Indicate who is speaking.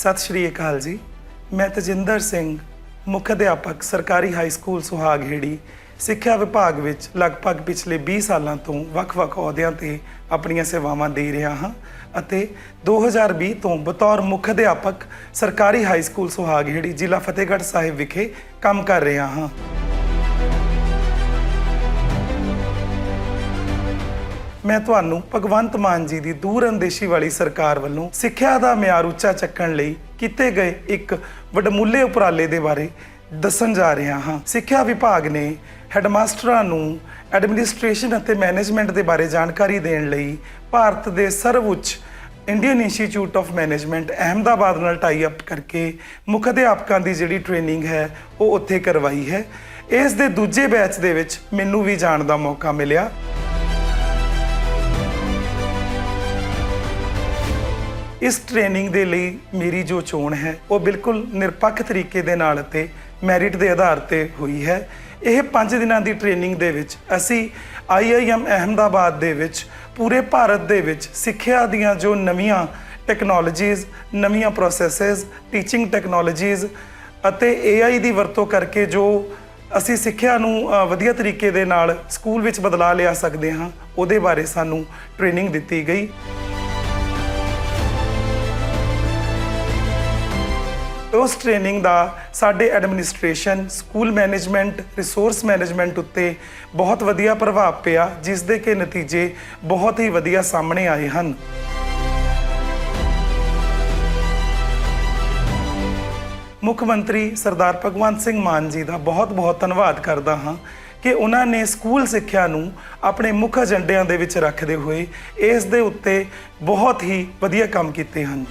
Speaker 1: ਸਤਿ ਸ਼੍ਰੀ ਅਕਾਲ ਜੀ। ਮੈਂ ਤਜਿੰਦਰ ਸਿੰਘ, ਮੁੱਖ ਅਧਿਆਪਕ, ਸਰਕਾਰੀ ਹਾਈ ਸਕੂਲ ਸੁਹਾਗਹੇੜੀ ਸਿੱਖਿਆ ਵਿਭਾਗ ਵਿੱਚ ਲਗਭਗ ਪਿਛਲੇ 20 ਸਾਲਾਂ ਤੋਂ ਵੱਖ-ਵੱਖ ਅਹੁਦਿਆਂ ਤੇ ਆਪਣੀਆਂ ਸੇਵਾਵਾਂ ਦੇ ਰਿਹਾ ਹਾਂ ਅਤੇ 2020 ਤੋਂ ਬਤੌਰ ਮੁੱਖ ਅਧਿਆਪਕ, ਸਰਕਾਰੀ ਹਾਈ ਸਕੂਲ ਸੁਹਾਗਹੇੜੀ ਜ਼ਿਲ੍ਹਾ ਫਤਿਹਗੜ੍ਹ ਸਾਹਿਬ ਵਿਖੇ ਕੰਮ ਕਰ ਰਿਹਾ ਹਾਂ। ਮੈਂ ਤੁਹਾਨੂੰ ਭਗਵੰਤ ਮਾਨ ਜੀ ਦੀ ਦੂਰ ਅੰਦੇਸ਼ੀ ਵਾਲੀ ਸਰਕਾਰ ਵੱਲੋਂ ਸਿੱਖਿਆ ਦਾ ਮਿਆਰ ਉੱਚਾ ਚੱਕਣ ਲਈ ਕੀਤੇ ਗਏ ਇੱਕ ਵਡਮੁੱਲੇ ਉਪਰਾਲੇ ਦੇ ਬਾਰੇ ਦੱਸਣ ਜਾ ਰਿਹਾ ਹਾਂ। ਸਿੱਖਿਆ ਵਿਭਾਗ ਨੇ ਹੈਡਮਾਸਟਰਾਂ ਨੂੰ ਐਡਮਿਨਿਸਟ੍ਰੇਸ਼ਨ ਅਤੇ ਮੈਨੇਜਮੈਂਟ ਦੇ ਬਾਰੇ ਜਾਣਕਾਰੀ ਦੇਣ ਲਈ ਭਾਰਤ ਦੇ ਸਰਵਉੱਚ Indian Institute of Management Ahmedabad ਨਾਲ ਟਾਈ ਅਪ ਕਰਕੇ ਮੁੱਖ ਅਧਿਆਪਕਾਂ ਦੀ ਜਿਹੜੀ ਟ੍ਰੇਨਿੰਗ ਹੈ, ਉਹ ਉੱਥੇ ਕਰਵਾਈ ਹੈ। ਇਸ ਦੇ ਦੂਜੇ ਬੈਚ ਦੇ ਵਿੱਚ ਮੈਨੂੰ ਵੀ ਜਾਣ ਦਾ ਮੌਕਾ ਮਿਲਿਆ। ਇਸ ਟ੍ਰੇਨਿੰਗ ਦੇ ਲਈ ਮੇਰੀ ਜੋ ਚੋਣ ਹੈ, ਉਹ ਬਿਲਕੁਲ ਨਿਰਪੱਖ ਤਰੀਕੇ ਦੇ ਨਾਲ ਅਤੇ ਮੈਰਿਟ ਦੇ ਆਧਾਰ ਤੇ ਹੋਈ ਹੈ। ਇਹ 5 ਦਿਨਾਂ ਦੀ ਟ੍ਰੇਨਿੰਗ ਦੇ ਵਿੱਚ ਅਸੀਂ IIM ਅਹਿਮਦਾਬਾਦ ਦੇ ਵਿੱਚ, ਪੂਰੇ ਭਾਰਤ ਦੇ ਵਿੱਚ ਸਿੱਖਿਆ ਦੀਆਂ ਜੋ ਨਵੀਆਂ ਟੈਕਨੋਲੋਜੀਜ਼ ਨਵੀਆਂ ਪ੍ਰੋਸੈਸਸ ਟੀਚਿੰਗ ਟੈਕਨੋਲੋਜੀਜ਼ ਅਤੇ AI ਦੀ ਵਰਤੋਂ ਕਰਕੇ ਜੋ ਅਸੀਂ ਸਿੱਖਿਆ ਨੂੰ ਵਧੀਆ ਤਰੀਕੇ ਦੇ ਨਾਲ ਸਕੂਲ ਵਿੱਚ ਬਦਲਾ ਲਿਆ ਸਕਦੇ ਹਾਂ, ਉਹਦੇ ਬਾਰੇ ਸਾਨੂੰ ਟ੍ਰੇਨਿੰਗ ਦਿੱਤੀ ਗਈ। ਉਸ ਟ੍ਰੇਨਿੰਗ ਦਾ ਸਾਡੇ administration school management resource management ਉੱਤੇ ਬਹੁਤ ਵਧੀਆ ਪ੍ਰਭਾਵ ਪਿਆ ਜਿਸ ਦੇ ਕਿ ਨਤੀਜੇ ਬਹੁਤ ਹੀ ਵਧੀਆ ਸਾਹਮਣੇ ਆਏ ਹਨ। ਮੁੱਖ ਮੰਤਰੀ ਸਰਦਾਰ ਭਗਵੰਤ ਸਿੰਘ ਮਾਨ ਜੀ ਦਾ ਬਹੁਤ-ਬਹੁਤ ਧੰਨਵਾਦ ਕਰਦਾ ਹਾਂ ਕਿ ਉਹਨਾਂ ਨੇ ਸਕੂਲ ਸਿੱਖਿਆ ਨੂੰ ਆਪਣੇ ਮੁੱਖ ਏਜੰਡਿਆਂ ਦੇ ਵਿੱਚ ਰੱਖਦੇ ਹੋਏ ਇਸ ਦੇ ਉੱਤੇ ਬਹੁਤ ਹੀ ਵਧੀਆ ਕੰਮ ਕੀਤੇ ਹਨ।